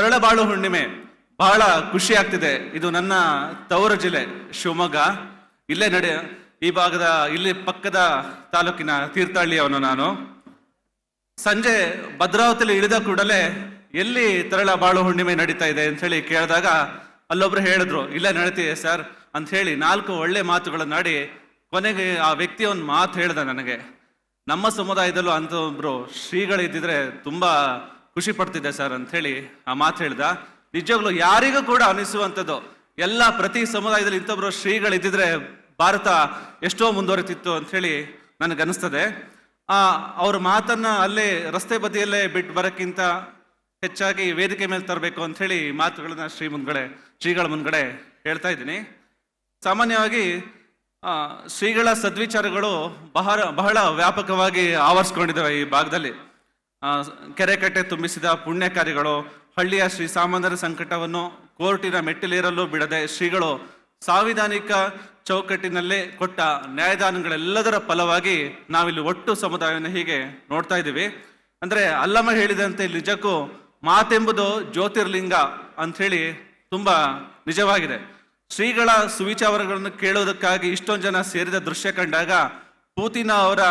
ತರಳಬಾಳು ಹುಣ್ಣಿಮೆ. ಬಹಳ ಖುಷಿ ಆಗ್ತಿದೆ. ಇದು ನನ್ನ ತವರು ಜಿಲ್ಲೆ, ಶಿವಮೊಗ್ಗ. ಇಲ್ಲೇ ನಡೆ ಈ ಭಾಗದ, ಇಲ್ಲಿ ಪಕ್ಕದ ತಾಲೂಕಿನ ತೀರ್ಥಹಳ್ಳಿಯವನು ನಾನು. ಸಂಜೆ ಭದ್ರಾವತಿಯಲ್ಲಿ ಇಳಿದ ಕೂಡಲೇ ಎಲ್ಲಿ ತರಳ ಬಾಳು ಹುಣ್ಣಿಮೆ ನಡೀತಾ ಇದೆ ಅಂತ ಹೇಳಿ ಕೇಳಿದಾಗ ಅಲ್ಲೊಬ್ರು ಹೇಳಿದ್ರು, ಇಲ್ಲೇ ನಡೀತಿದೆ ಸರ್ ಅಂತ ಹೇಳಿ ನಾಲ್ಕು ಒಳ್ಳೆ ಮಾತುಗಳನ್ನಾಡಿ ಕೊನೆಗೆ ಆ ವ್ಯಕ್ತಿ ಒಂದು ಮಾತು ಹೇಳ್ದ ನನಗೆ. ನಮ್ಮ ಸಮುದಾಯದಲ್ಲೂ ತುಂಬ ಇದ್ದಿದ್ರೆ ತುಂಬಾ ಖುಷಿ ಪಡ್ತಿದ್ದೆ ಸರ್ ಅಂತ ಹೇಳಿ ಆ ಮಾತು ಹೇಳ್ದ. ನಿಜವಾಗ್ಲೂ ಯಾರಿಗೂ ಕೂಡ ಅನಿಸುವಂಥದ್ದು. ಎಲ್ಲ ಪ್ರತಿ ಸಮುದಾಯದಲ್ಲಿ ಇಂಥೊಬ್ಬರು ಶ್ರೀಗಳಿದ್ದಿದ್ರೆ ಭಾರತ ಎಷ್ಟೋ ಮುಂದುವರಿತಿತ್ತು ಹೇಳಿ ನನಗನ್ನಿಸ್ತದೆ. ಅವ್ರ ಮಾತನ್ನ ಅಲ್ಲೇ ರಸ್ತೆ ಬದಿಯಲ್ಲೇ ಬಿಟ್ಟು ಬರೋಕ್ಕಿಂತ ಹೆಚ್ಚಾಗಿ ವೇದಿಕೆ ಮೇಲೆ ತರಬೇಕು ಅಂತ ಹೇಳಿ ಮಾತುಗಳನ್ನ ಶ್ರೀ ಮುಂದ್ಗಡೆ, ಶ್ರೀಗಳ ಮುಂದ್ಗಡೆ ಹೇಳ್ತಾ ಇದ್ದೀನಿ. ಸಾಮಾನ್ಯವಾಗಿ ಶ್ರೀಗಳ ಸದ್ವಿಚಾರಗಳು ಬಹಳ ಬಹಳ ವ್ಯಾಪಕವಾಗಿ ಆವರಿಸ್ಕೊಂಡಿದ್ದಾವೆ ಈ ಭಾಗದಲ್ಲಿ. ಕೆರೆ ಕಟ್ಟೆ ತುಂಬಿಸಿದ ಪುಣ್ಯ ಕಾರ್ಯಗಳು ಹಳ್ಳಿಯ ಶ್ರೀ ಸಾಮಾನ್ಯರ ಸಂಕಟವನ್ನು ಕೋರ್ಟಿನ ಮೆಟ್ಟಿಲೇರಲು ಬಿಡದೆ ಶ್ರೀಗಳು ಸಾಂವಿಧಾನಿಕ ಚೌಕಟ್ಟಿನಲ್ಲೇ ಕೊಟ್ಟ ನ್ಯಾಯದಾನಗಳೆಲ್ಲದರ ಫಲವಾಗಿ ನಾವಿಲ್ಲಿ ಒಟ್ಟು ಸಮುದಾಯವನ್ನು ಹೀಗೆ ನೋಡ್ತಾ ಇದ್ದೀವಿ. ಅಂದರೆ ಅಲ್ಲಮ್ಮ ಹೇಳಿದಂತೆ ನಿಜಕ್ಕೂ ಮಾತೆಂಬುದು ಜ್ಯೋತಿರ್ಲಿಂಗ ಅಂಥೇಳಿ ತುಂಬ ನಿಜವಾಗಿದೆ. ಶ್ರೀಗಳ ಸುವಿಚಾರಗಳನ್ನು ಕೇಳೋದಕ್ಕಾಗಿ ಇಷ್ಟೊಂದು ಜನ ಸೇರಿದ ದೃಶ್ಯ ಕಂಡಾಗ ಪೂತಿನ ಅವರ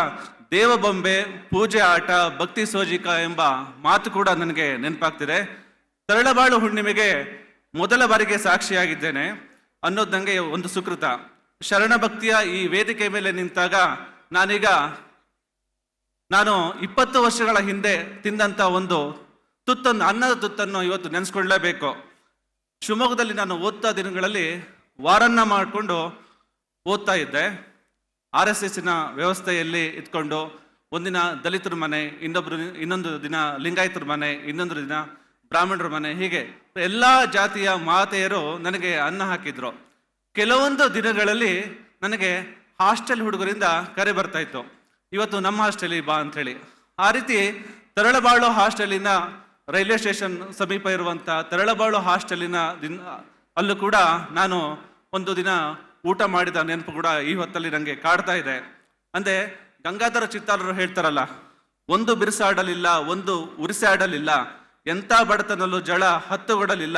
ದೇವಬೊಂಬೆ, ಪೂಜೆ ಆಟ, ಭಕ್ತಿ ಸೋಜಿಕ ಎಂಬ ಮಾತು ಕೂಡ ನನಗೆ ನೆನಪಾಗ್ತಿದೆ. ತರಳಬಾಳು ಹುಣ್ಣಿಮೆಗೆ ಮೊದಲ ಬಾರಿಗೆ ಸಾಕ್ಷಿಯಾಗಿದ್ದೇನೆ ಅನ್ನೋದು ನನಗೆ ಒಂದು ಸುಕೃತ. ಶರಣ ಭಕ್ತಿಯ ಈ ವೇದಿಕೆ ಮೇಲೆ ನಿಂತಾಗ ನಾನೀಗ ನಾನು ಇಪ್ಪತ್ತು ವರ್ಷಗಳ ಹಿಂದೆ ತಿಂದಂತ ಒಂದು ತುತ್ತನ್ನು ಅನ್ನದ ತುತ್ತನ್ನು ಇವತ್ತು ನೆನೆಸ್ಕೊಳ್ಳೇಬೇಕು. ಶಿವಮೊಗ್ಗದಲ್ಲಿ ನಾನು ಓದ್ತಾ ದಿನಗಳಲ್ಲಿ ವಾರನ್ನ ಮಾಡಿಕೊಂಡು ಓದ್ತಾ ಇದ್ದೆ. ಆರ್ ಎಸ್ ಎಸ್ಸಿನ ವ್ಯವಸ್ಥೆಯಲ್ಲಿ ಇದ್ಕೊಂಡು ಒಂದಿನ ದಲಿತರ ಮನೆ, ಇನ್ನೊಬ್ರು, ಇನ್ನೊಂದು ದಿನ ಲಿಂಗಾಯತರ ಮನೆ, ಇನ್ನೊಂದು ದಿನ ಬ್ರಾಹ್ಮಣರ ಮನೆ, ಹೀಗೆ ಎಲ್ಲ ಜಾತಿಯ ಮಾತೆಯರು ನನಗೆ ಅನ್ನ ಹಾಕಿದ್ರು. ಕೆಲವೊಂದು ದಿನಗಳಲ್ಲಿ ನನಗೆ ಹಾಸ್ಟೆಲ್ ಹುಡುಗರಿಂದ ಕರೆ ಬರ್ತಾ ಇತ್ತು. ಇವತ್ತು ನಮ್ಮ ಹಾಸ್ಟೆಲಿಗೆ ಬಾ ಅಂತೇಳಿ ಆ ರೀತಿ ತರಳಬಾಳು ಹಾಸ್ಟೆಲಿನ ರೈಲ್ವೆ ಸ್ಟೇಷನ್ ಸಮೀಪ ಇರುವಂಥ ತರಳಬಾಳು ಹಾಸ್ಟೆಲಿನ ದಿನ, ಅಲ್ಲೂ ಕೂಡ ನಾನು ಒಂದು ದಿನ ಊಟ ಮಾಡಿದ ನೆನಪು ಕೂಡ ಈ ಹೊತ್ತಲ್ಲಿ ನನಗೆ ಕಾಡ್ತಾ ಇದೆ. ಅಂದ್ರೆ ಗಂಗಾಧರ ಚಿತ್ತಾರರು ಹೇಳ್ತಾರಲ್ಲ, ಒಂದು ಬಿರುಸಾಡಲಿಲ್ಲ, ಒಂದು ಉರಿಸಾಡಲಿಲ್ಲ, ಎಂಥ ಬಡತನಲ್ಲೂ ಜಳ ಹತ್ತುಗೊಡಲಿಲ್ಲ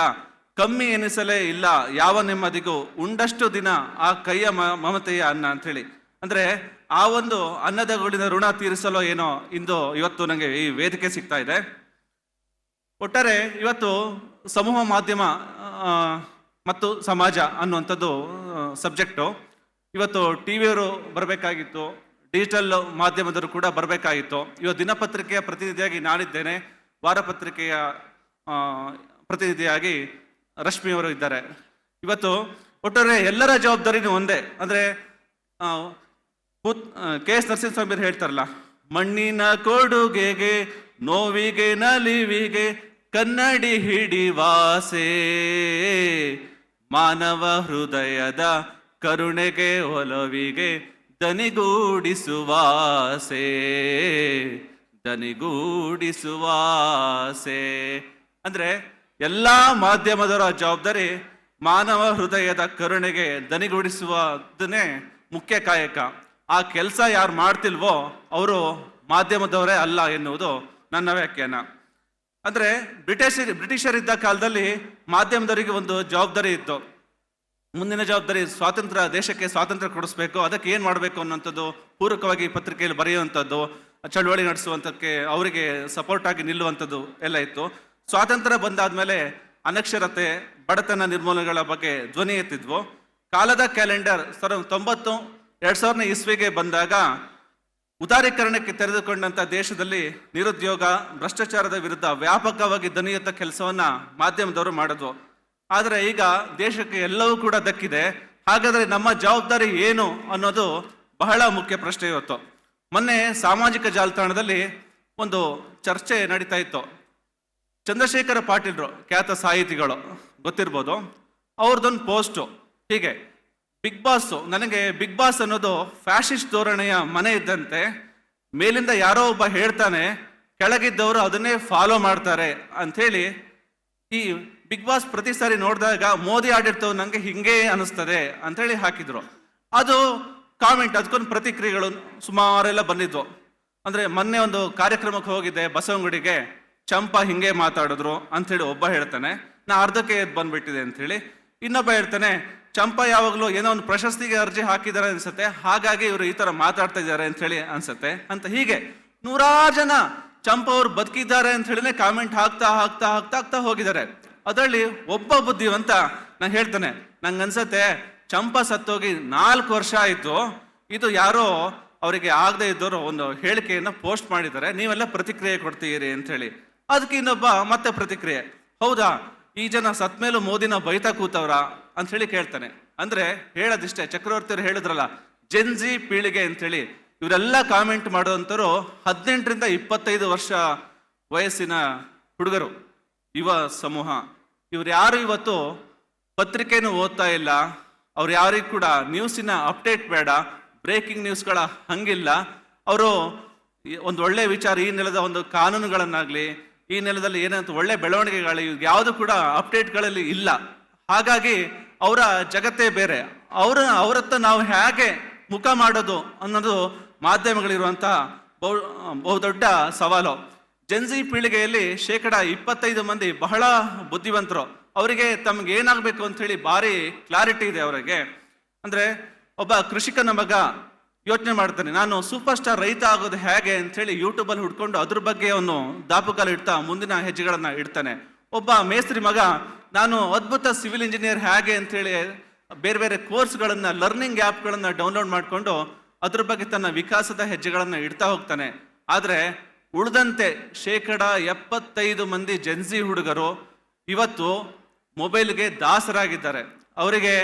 ಕಮ್ಮಿ ಎನಿಸಲೇ ಇಲ್ಲ, ಯಾವ ನೆಮ್ಮದಿಗೂ ಉಂಡಷ್ಟು ದಿನ ಆ ಕೈಯ ಮಮತೆಯ ಅನ್ನ ಅಂತೇಳಿ ಅಂದ್ರೆ ಆ ಒಂದು ಅನ್ನದ ಗುಳಿನ ಋಣ ತೀರಿಸಲು ಏನೋ ಇಂದು ಇವತ್ತು ನನಗೆ ಈ ವೇದಿಕೆ ಸಿಗ್ತಾ ಇದೆ. ಒಟ್ಟಾರೆ ಇವತ್ತು ಸಮೂಹ ಮಾಧ್ಯಮ ಮತ್ತು ಸಮಾಜ ಅನ್ನುವಂಥದ್ದು ಸಬ್ಜೆಕ್ಟು ಇವತ್ತು ಟಿ ವಿಯವರು ಬರಬೇಕಾಗಿತ್ತು ಡಿಜಿಟಲ್ ಮಾಧ್ಯಮದವರು ಕೂಡ ಬರಬೇಕಾಗಿತ್ತು. ಇವತ್ತು ದಿನಪತ್ರಿಕೆಯ ಪ್ರತಿನಿಧಿಯಾಗಿ ನಾನಿದ್ದೇನೆ. ವಾರಪತ್ರಿಕೆಯ ಪ್ರತಿನಿಧಿಯಾಗಿ ರಶ್ಮಿಯವರು ಇದ್ದಾರೆ. ಇವತ್ತು ಒಟ್ಟಾರೆ ಎಲ್ಲರ ಜವಾಬ್ದಾರಿನೂ ಒಂದೇ. ಅಂದರೆ ಕೆ ಎಸ್ ನರಸಿಂಹಸ್ವಾಮಿ ಹೇಳ್ತಾರಲ್ಲ, ಮಣ್ಣಿನ ಕೊಡುಗೆಗೆ, ನೋವಿಗೆ, ನಲಿವಿಗೆ ಕನ್ನಡಿ ಹಿಡಿವಾಸೆ ಮಾನವ ಹೃದಯದ ಕರುಣೆಗೆ ಒಲವಿಗೆ ದನಿಗೂಡಿಸುವಾಸೆ ದನಿಗೂಡಿಸುವಾಸೆ. ಅಂದ್ರೆ ಎಲ್ಲ ಮಾಧ್ಯಮದವರ ಜವಾಬ್ದಾರಿ ಮಾನವ ಹೃದಯದ ಕರುಣೆಗೆ ದನಿಗೂಡಿಸುವುದನ್ನೇ ಮುಖ್ಯ ಕಾಯಕ. ಆ ಕೆಲಸ ಯಾರು ಮಾಡ್ತಿಲ್ವೋ, ಅವರು ಮಾಧ್ಯಮದವರೇ ಅಲ್ಲ ಎನ್ನುವುದು ನನ್ನ ವ್ಯಾಖ್ಯಾನ. ಅಂದ್ರೆ ಬ್ರಿಟಿಷ್ ಬ್ರಿಟಿಷರಿದ್ದ ಕಾಲದಲ್ಲಿ ಮಾಧ್ಯಮದವರಿಗೆ ಒಂದು ಜವಾಬ್ದಾರಿ ಇತ್ತು. ಮುಂದಿನ ಜವಾಬ್ದಾರಿ ಸ್ವಾತಂತ್ರ್ಯ, ದೇಶಕ್ಕೆ ಸ್ವಾತಂತ್ರ್ಯ ಕೊಡಿಸ್ಬೇಕು. ಅದಕ್ಕೆ ಏನು ಮಾಡಬೇಕು ಅನ್ನೋಂಥದ್ದು ಪೂರಕವಾಗಿ ಪತ್ರಿಕೆಯಲ್ಲಿ ಬರೆಯುವಂಥದ್ದು, ಚಳುವಳಿ ನಡೆಸುವಂಥಕ್ಕೆ ಅವರಿಗೆ ಸಪೋರ್ಟ್ ಆಗಿ ನಿಲ್ಲುವಂಥದ್ದು ಎಲ್ಲ ಇತ್ತು. ಸ್ವಾತಂತ್ರ್ಯ ಬಂದಾದ್ಮೇಲೆ ಅನಕ್ಷರತೆ, ಬಡತನ ನಿರ್ಮೂಲನೆಗಳ ಬಗ್ಗೆ ಧ್ವನಿ ಎತ್ತಿದ್ವು. ಕಾಲದ ಕ್ಯಾಲೆಂಡರ್ ಸಾವಿರದ ತೊಂಬತ್ತು, ಎರಡು ಸಾವಿರನೇ ಇಸ್ವಿಗೆ ಬಂದಾಗ ಉದಾರೀಕರಣಕ್ಕೆ ತೆರೆದುಕೊಂಡಂಥ ದೇಶದಲ್ಲಿ ನಿರುದ್ಯೋಗ, ಭ್ರಷ್ಟಾಚಾರದ ವಿರುದ್ಧ ವ್ಯಾಪಕವಾಗಿ ಕೆಲಸವನ್ನು ಕೆಲಸವನ್ನ ಮಾಧ್ಯಮದವರು ಮಾಡಿದ್ವು. ಆದರೆ ಈಗ ದೇಶಕ್ಕೆ ಎಲ್ಲವೂ ಕೂಡ ದಕ್ಕಿದೆ. ಹಾಗಾದರೆ ನಮ್ಮ ಜವಾಬ್ದಾರಿ ಏನು ಅನ್ನೋದು ಬಹಳ ಮುಖ್ಯ ಪ್ರಶ್ನೆ ಇವತ್ತು. ಮೊನ್ನೆ ಸಾಮಾಜಿಕ ಜಾಲತಾಣದಲ್ಲಿ ಒಂದು ಚರ್ಚೆ ನಡೀತಾ ಇತ್ತು. ಚಂದ್ರಶೇಖರ ಪಾಟೀಲ್ರು, ಖ್ಯಾತ ಸಾಹಿತಿಗಳು, ಗೊತ್ತಿರ್ಬೋದು. ಅವ್ರದ್ದೊಂದು ಪೋಸ್ಟು. ಹೀಗೆ ಬಿಗ್ ಬಾಸ್ ನನಗೆ ಬಿಗ್ ಬಾಸ್ ಅನ್ನೋದು ಫ್ಯಾಶಿಸ್ಟ್ ಧೋರಣೆಯ ಮನೆ ಇದ್ದಂತೆ. ಮೇಲಿಂದ ಯಾರೋ ಒಬ್ಬ ಹೇಳ್ತಾನೆ, ಕೆಳಗಿದ್ದವರು ಅದನ್ನೇ ಫಾಲೋ ಮಾಡ್ತಾರೆ ಅಂಥೇಳಿ. ಈ ಬಿಗ್ ಬಾಸ್ ಪ್ರತಿ ಸಾರಿ ನೋಡಿದಾಗ ಮೋದಿ ಆಡಿರ್ತವ್ ನಂಗೆ ಹಿಂಗೆ ಅನಿಸ್ತದೆ ಅಂತೇಳಿ ಹಾಕಿದ್ರು. ಅದು ಕಾಮೆಂಟ್ ಅದಕ್ಕೊಂದು ಪ್ರತಿಕ್ರಿಯೆಗಳು ಸುಮಾರೆಲ್ಲ ಬಂದಿದ್ವು. ಅಂದ್ರೆ ಮೊನ್ನೆ ಒಂದು ಕಾರ್ಯಕ್ರಮಕ್ಕೆ ಹೋಗಿದ್ದೆ ಬಸವಂಗುಡಿಗೆ ಚಂಪಾ ಹಿಂಗೆ ಮಾತಾಡಿದ್ರು ಅಂತ ಹೇಳಿ ಒಬ್ಬ ಹೇಳ್ತಾನೆ, ನಾ ಅರ್ಧಕ್ಕೆ ಬಂದ್ಬಿಟ್ಟಿದೆ ಅಂತ ಹೇಳಿ ಇನ್ನೊಬ್ಬ ಹೇಳ್ತಾನೆ ಚಂಪಾ ಯಾವಾಗಲೂ ಏನೋ ಒಂದು ಪ್ರಶಸ್ತಿಗೆ ಅರ್ಜಿ ಹಾಕಿದ್ದಾರೆ ಅನ್ಸುತ್ತೆ. ಹಾಗಾಗಿ ಇವರು ಈ ತರ ಮಾತಾಡ್ತಾ ಇದ್ದಾರೆ ಅಂತ ಹೇಳಿ ಅನ್ಸುತ್ತೆ. ಅಂತ ಹೀಗೆ ನೂರಾರು ಜನ ಚಂಪಾ ಅವ್ರು ಬದುಕಿದ್ದಾರೆ ಅಂತ ಕಾಮೆಂಟ್ ಹಾಕ್ತಾ ಹಾಕ್ತಾ ಹಾಕ್ತಾ ಹಾಕ್ತಾ ಹೋಗಿದ್ದಾರೆ. ಅದರಲ್ಲಿ ಒಬ್ಬ ಬುದ್ಧಿವಂತ ನಾನು ಹೇಳ್ತೇನೆ ನಂಗೆ ಅನ್ಸತ್ತೆ ಚಂಪಾ ಸತ್ತೋಗಿ ನಾಲ್ಕು ವರ್ಷ ಆಯ್ತು. ಇದು ಯಾರೋ ಅವರಿಗೆ ಆಗದೆ ಇದ್ದವರು ಒಂದು ಹೇಳಿಕೆಯನ್ನು ಪೋಸ್ಟ್ ಮಾಡಿದ್ದಾರೆ. ನೀವೆಲ್ಲ ಪ್ರತಿಕ್ರಿಯೆ ಕೊಡ್ತೀರಿ ಅಂತ ಹೇಳಿ. ಅದಕ್ಕೆ ಇನ್ನೊಬ್ಬ ಮತ್ತೆ ಪ್ರತಿಕ್ರಿಯೆ. ಹೌದಾ, ಈ ಜನ ಸತ್ ಮೇಲೂ ಮೋದಿನ ಬೈತಾ ಕೂತವ್ರ? ಅಂತ ಹೇಳಿ ಕೇಳ್ತಾನೆ. ಅಂದ್ರೆ ಹೇಳೋದಿಷ್ಟೇ, ಚಕ್ರವರ್ತಿಯವರು ಹೇಳಿದ್ರಲ್ಲ ಜೆನ್ಜಿ ಪೀಳಿಗೆ ಅಂತ ಹೇಳಿ ಇವರೆಲ್ಲ ಕಾಮೆಂಟ್ ಮಾಡುವಂಥವ್ರು ಹದಿನೆಂಟರಿಂದ ಇಪ್ಪತ್ತೈದು ವರ್ಷ ವಯಸ್ಸಿನ ಹುಡುಗರು ಯುವ ಸಮೂಹ. ಇವ್ರು ಯಾರು ಇವತ್ತು ಪತ್ರಿಕೆನೂ ಓದ್ತಾ ಇಲ್ಲ, ಅವ್ರು ಯಾರಿಗೂ ಕೂಡ ನ್ಯೂಸಿನ ಅಪ್ಡೇಟ್ ಬೇಡ ಬ್ರೇಕಿಂಗ್ ನ್ಯೂಸ್ಗಳ ಹಂಗಿಲ್ಲ. ಅವರು ಒಂದು ಒಳ್ಳೆ ವಿಚಾರ ಈ ನೆಲದ ಒಂದು ಕಾನೂನುಗಳನ್ನಾಗ್ಲಿ, ಈ ನೆಲದಲ್ಲಿ ಏನಂತ ಒಳ್ಳೆ ಬೆಳವಣಿಗೆಗಳು ಯಾವುದು ಕೂಡ ಅಪ್ಡೇಟ್ಗಳಲ್ಲಿ ಇಲ್ಲ. ಹಾಗಾಗಿ ಅವರ ಜಗತ್ತೇ ಬೇರೆ. ಅವರ, ಅವರತ್ತ ನಾವು ಹೇಗೆ ಮುಖ ಮಾಡೋದು ಅನ್ನೋದು ಮಾಧ್ಯಮಗಳಿರುವಂಥ ಬಹು, ಬಹುದೊಡ್ಡ ಸವಾಲು. ಜನ್ಜಿ ಪೀಳಿಗೆಯಲ್ಲಿ ಶೇಕಡ ಇಪ್ಪತ್ತೈದು ಮಂದಿ ಬಹಳ ಬುದ್ಧಿವಂತರು. ಅವರಿಗೆ ತಮಗೆ ಏನಾಗಬೇಕು ಅಂತ ಹೇಳಿ ಭಾರಿ ಕ್ಲಾರಿಟಿ ಇದೆ ಅವರಿಗೆ. ಅಂದ್ರೆ ಒಬ್ಬ ಕೃಷಿಕನ ಮಗ ಯೋಚನೆ ಮಾಡ್ತಾನೆ, ನಾನು ಸೂಪರ್ ಸ್ಟಾರ್ ರೈತ ಆಗೋದು ಹೇಗೆ? ಅಂತ ಹೇಳಿ ಯೂಟ್ಯೂಬ್ ಅಲ್ಲಿ ಹುಡ್ಕೊಂಡು ಅದ್ರ ಬಗ್ಗೆ ಅವನು ದಾಪುಕಾಲ ಇಡ್ತಾ ಮುಂದಿನ ಹೆಜ್ಜೆಗಳನ್ನು ಇಡ್ತಾನೆ. ಒಬ್ಬ ಮೇಸ್ತ್ರಿ ಮಗ ನಾನು ಅದ್ಭುತ ಸಿವಿಲ್ ಇಂಜಿನಿಯರ್ ಹೇಗೆ ಅಂತೇಳಿ ಬೇರೆ ಬೇರೆ ಕೋರ್ಸ್ಗಳನ್ನು ಲರ್ನಿಂಗ್ ಆ್ಯಪ್ಗಳನ್ನು ಡೌನ್ಲೋಡ್ ಮಾಡಿಕೊಂಡು ಅದ್ರ ಬಗ್ಗೆ ತನ್ನ ವಿಕಾಸದ ಹೆಜ್ಜೆಗಳನ್ನು ಇಡ್ತಾ ಹೋಗ್ತಾನೆ. ಆದರೆ ಉಳಿದಂತೆ ಶೇಕಡ ಎಪ್ಪತ್ತೈದು ಮಂದಿ ಜೆನ್ಸಿ ಹುಡುಗರು ಇವತ್ತು ಮೊಬೈಲ್ಗೆ ದಾಸರಾಗಿದ್ದಾರೆ. ಅವರಿಗೆ